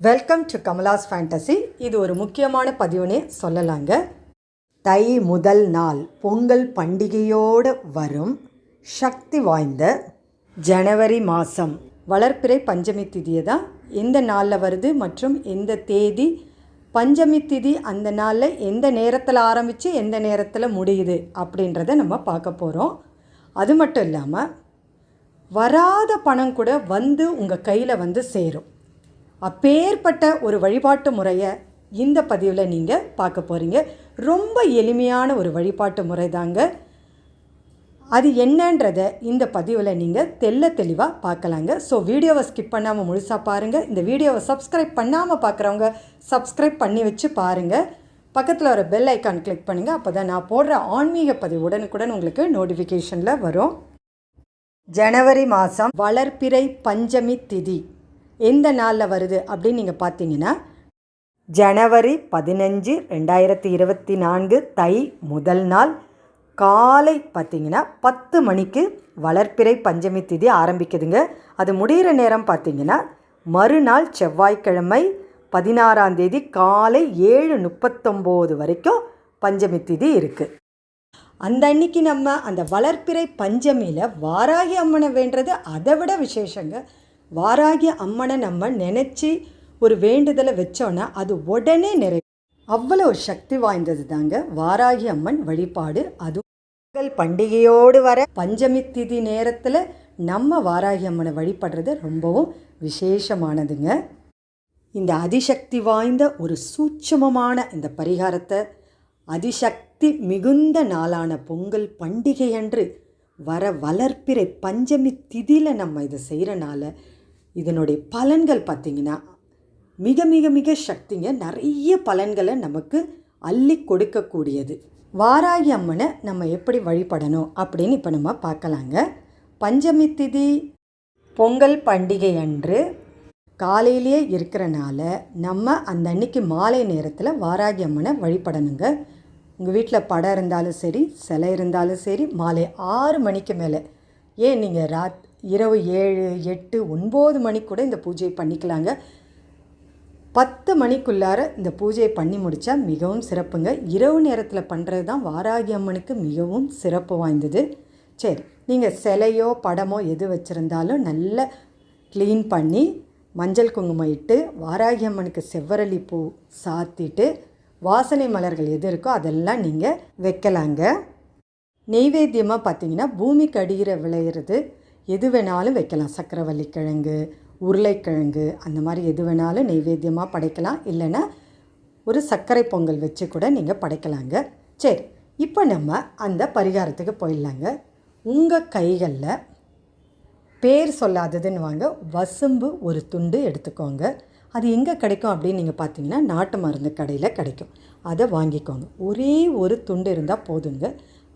Welcome to Kamala's fantasy இது ஒரு முக்கியமான பதிவுனே சொல்லலாங்க. தை முதல் நாள் பொங்கல் பண்டிகையோடு வரும் சக்தி வாய்ந்த ஜனவரி மாதம் வளர்ப்பிறை பஞ்சமி திதியை தான் எந்த நாளில் வருது மற்றும் எந்த தேதி பஞ்சமி திதி அந்த நாளில் எந்த நேரத்தில் ஆரம்பித்து எந்த நேரத்தில் முடியுது அப்படின்றத நம்ம பார்க்க போகிறோம் அது மட்டும் இல்லாமல் வராத பணம் கூட வந்து உங்கள் கையில் வந்து சேரும். அப்பேற்பட்ட ஒரு வழிபாட்டு முறையை இந்த பதிவில் நீங்கள் பார்க்க போகிறீங்க ரொம்ப எளிமையான ஒரு வழிபாட்டு முறை தாங்க அது என்னன்றதை இந்த பதிவில் நீங்கள் தெல்ல தெளிவாக பார்க்கலாங்க. ஸோ வீடியோவை ஸ்கிப் பண்ணாமல் முழுசாக பாருங்கள் இந்த வீடியோவை சப்ஸ்கிரைப் பண்ணாமல் பார்க்குறவங்க சப்ஸ்கிரைப் பண்ணி வச்சு பாருங்கள் பக்கத்தில் ஒரு பெல் ஐக்கான் கிளிக் பண்ணுங்கள் அப்போ தான் நான் போடுற ஆன்மீக பதிவு உடனுக்குடன் உங்களுக்கு நோட்டிஃபிகேஷனில் வரும். ஜனவரி மாதம் வளர்ப்பிறை பஞ்சமி திதி. எந்த நாளில் வருது அப்படின்னு நீங்கள் பார்த்தீங்கன்னா ஜனவரி பதினஞ்சு ரெண்டாயிரத்தி இருபத்தி நான்கு தை முதல் நாள். காலை பார்த்தீங்கன்னா பத்து மணிக்கு வளர்ப்பிறை பஞ்சமி திதி ஆரம்பிக்குதுங்க. அது முடிகிற நேரம் பார்த்தீங்கன்னா மறுநாள் செவ்வாய்க்கிழமை பதினாறாம் தேதி காலை ஏழு முப்பத்தொம்போது வரைக்கும் பஞ்சமி திதி இருக்குது அந்த அன்னைக்கு நம்ம அந்த வளர்ப்பிறை பஞ்சமியில் வாராகி அம்மனை வேண்டுறது அதை விட விசேஷங்க. வாராகி அம்மனை நம்ம நினச்சி ஒரு வேண்டுதலை வச்சோன்னா அது உடனே நிறைவு அவ்வளோ சக்தி வாய்ந்தது தாங்க வாராகி அம்மன் வழிபாடு. அது பொங்கல் பண்டிகையோடு வர பஞ்சமி திதி நேரத்தில் நம்ம வாராகி அம்மனை வழிபடுறது ரொம்பவும் விசேஷமானதுங்க. இந்த அதிசக்தி வாய்ந்த ஒரு சூட்சமமான இந்த பரிகாரத்தை அதிசக்தி மிகுந்த நாளான பொங்கல் பண்டிகை அன்று வர வளர்ப்பிறை பஞ்சமி திதியில் நம்ம இதை செய்கிறனால இதனுடைய பலன்கள் பார்த்திங்கன்னா மிக மிக மிக சக்திங்க. நிறைய பலன்களை நமக்கு அள்ளி கொடுக்கக்கூடியது. வாராகி அம்மனை நம்ம எப்படி வழிபடணும் அப்படின்னு இப்போ நம்ம பார்க்கலாங்க. பஞ்சமி திதி பொங்கல் பண்டிகை அன்று காலையிலேயே இருக்கிறனால நம்ம அந்த அன்னைக்கு மாலை நேரத்தில் வாராகி அம்மனை வழிபடணுங்க. உங்கள் வீட்டில் படம் இருந்தாலும் சரி சிலை இருந்தாலும் சரி மாலை ஆறு மணிக்கு மேலே. ஏன் நீங்கள் ராத் இரவு ஏழு எட்டு ஒன்பது மணிக்கு கூட இந்த பூஜையை பண்ணிக்கலாங்க. பத்து மணிக்குள்ளார இந்த பூஜையை பண்ணி முடித்தா மிகவும் சிறப்புங்க. இரவு நேரத்தில் பண்ணுறது தான் வாராகி அம்மனுக்கு மிகவும் சிறப்பு வாய்ந்தது. சரி நீங்கள் சிலையோ படமோ எது வச்சுருந்தாலும் நல்லா க்ளீன் பண்ணி மஞ்சள் குங்குமம் இட்டு வாராகி அம்மனுக்கு செவ்வரளி பூ சாத்திட்டு வாசனை மலர்கள் எது இருக்கோ அதெல்லாம் நீங்கள் வைக்கலாங்க. நெய்வேத்தியமாக பார்த்தீங்கன்னா பூமிக்கு அடியில் விளையிறது எது வேணாலும் வைக்கலாம். சக்கரவள்ளி கிழங்கு உருளைக்கிழங்கு அந்த மாதிரி எது வேணாலும் நைவேத்தியமாக படைக்கலாம். இல்லைன்னா ஒரு சர்க்கரை பொங்கல் வச்சு கூட நீங்கள் படைக்கலாங்க. சரி இப்போ நம்ம அந்த பரிகாரத்துக்கு போயிடலாங்க. உங்கள் கைகளில் பேர் சொல்லாததுன்னு வாங்க வசும்பு ஒரு துண்டு எடுத்துக்கோங்க. அது எங்கே கிடைக்கும் அப்படின்னு நீங்கள் பார்த்தீங்கன்னா நாட்டு மருந்து கடையில் கிடைக்கும். அதை வாங்கிக்கோங்க. ஒரே ஒரு துண்டு இருந்தால் போதுங்க.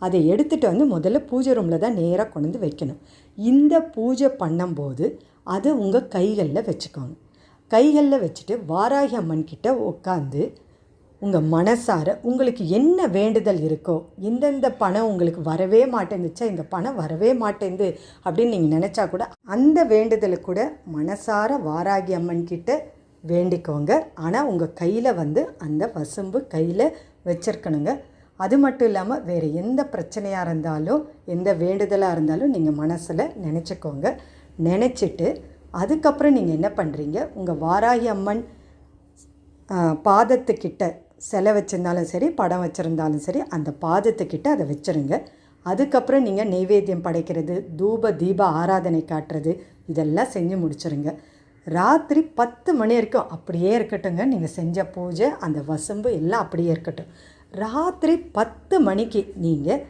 அதை எடுத்துகிட்டு வந்து முதல்ல பூஜை ரூமில் தான் நேராக கொண்டு வந்து வைக்கணும். இந்த பூஜை பண்ணும்போது அதை உங்கள் கைகளில் வச்சுக்கோங்க. கைகளில் வச்சுட்டு வாராகி அம்மன் கிட்ட உட்காந்து உங்கள் மனசார உங்களுக்கு என்ன வேண்டுதல் இருக்கோ எந்தெந்த பணம் உங்களுக்கு வரவே மாட்டேங்குச்சா இந்த பணம் வரவே மாட்டேங்குது அப்படின்னு நீங்கள் நினச்சா கூட அந்த வேண்டுதலை கூட மனசார வாராகி அம்மன் கிட்ட வேண்டிக்கோங்க. ஆனால் உங்கள் கையில் வந்து அந்த வசும்பு கையில் வச்சுருக்கணுங்க. அது மட்டும் இல்லாமல் வேறு எந்த பிரச்சனையாக இருந்தாலும் எந்த வேண்டுதலாக இருந்தாலும் நீங்கள் மனசில் நினச்சிக்கோங்க. நினச்சிட்டு அதுக்கப்புறம் நீங்கள் என்ன பண்ணுறீங்க உங்கள் வாராகி அம்மன் பாதத்துக்கிட்ட சிலை வச்சுருந்தாலும் சரி படம் வச்சுருந்தாலும் சரி அந்த பாதத்துக்கிட்ட அதை வச்சுருங்க. அதுக்கப்புறம் நீங்கள் நெய்வேத்தியம் படைக்கிறது தூப தீப ஆராதனை காட்டுறது இதெல்லாம் செஞ்சு முடிச்சுருங்க. ராத்திரி பத்து மணி வரைக்கும் அப்படியே இருக்கட்டுங்க நீங்கள் செஞ்ச பூஜை அந்த வசம்பு எல்லாம் அப்படியே இருக்கட்டும். ராத்திரி பத்து மணிக்கு நீங்கள்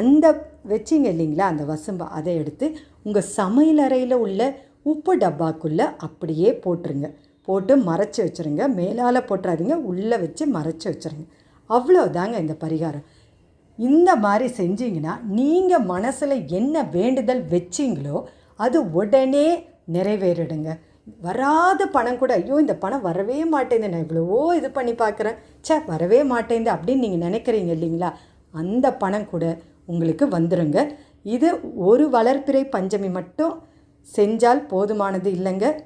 அந்த வச்சிங்க இல்லைங்களா அந்த வசம்பு அதை எடுத்து உங்கள் சமையலறையில் உள்ள உப்பு டப்பாக்குள்ளே அப்படியே போட்டுருங்க. போட்டு மறைச்சி வச்சுருங்க. மேலால் போட்டுறாதீங்க. உள்ளே வச்சு மறைச்சி வச்சுருங்க. அவ்வளோதாங்க இந்த பரிகாரம். இந்த மாதிரி செஞ்சீங்கன்னா நீங்கள் மனசில் என்ன வேண்டுதல் வச்சிங்களோ அது உடனே நிறைவேறிடுங்க. வராத பணம் கூட ஐயோ இந்த பணம் வரவே மாட்டேங்குது. நான் இவ்வளவோ இது பண்ணி பார்க்குறேன் ச்சே வரவே மாட்டேங்குது அப்படின்னு நீங்கள் நினைக்கிறீங்க இல்லைங்களா? அந்த பணம் கூட உங்களுக்கு வந்துடுங்க இது ஒரு வளர்ப்பிறை பஞ்சமி மட்டும் செஞ்சால் போதுமானது இல்லைங்க.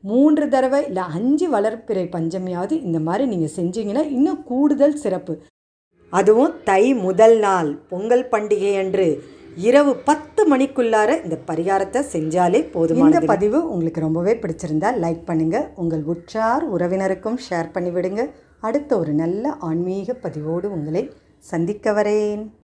மூன்று தடவை இல்லை அஞ்சு வளர்ப்பிறை பஞ்சமியாவது இந்த மாதிரி நீங்கள் செஞ்சீங்கன்னா இன்னும் கூடுதல் சிறப்பு. அதுவும் தை முதல் நாள் பொங்கல் பண்டிகை அன்று இரவு பத்து மணிக்குள்ளார இந்த பரிகாரத்தை செஞ்சாலே போதும் இந்த பதிவு உங்களுக்கு ரொம்பவே பிடிச்சிருந்தா லைக் பண்ணுங்கள் உங்கள் உற்றார் உறவினருக்கும் ஷேர் பண்ணிவிடுங்க. அடுத்த ஒரு நல்ல ஆன்மீக பதிவோடு உங்களை சந்திக்க வரேன்.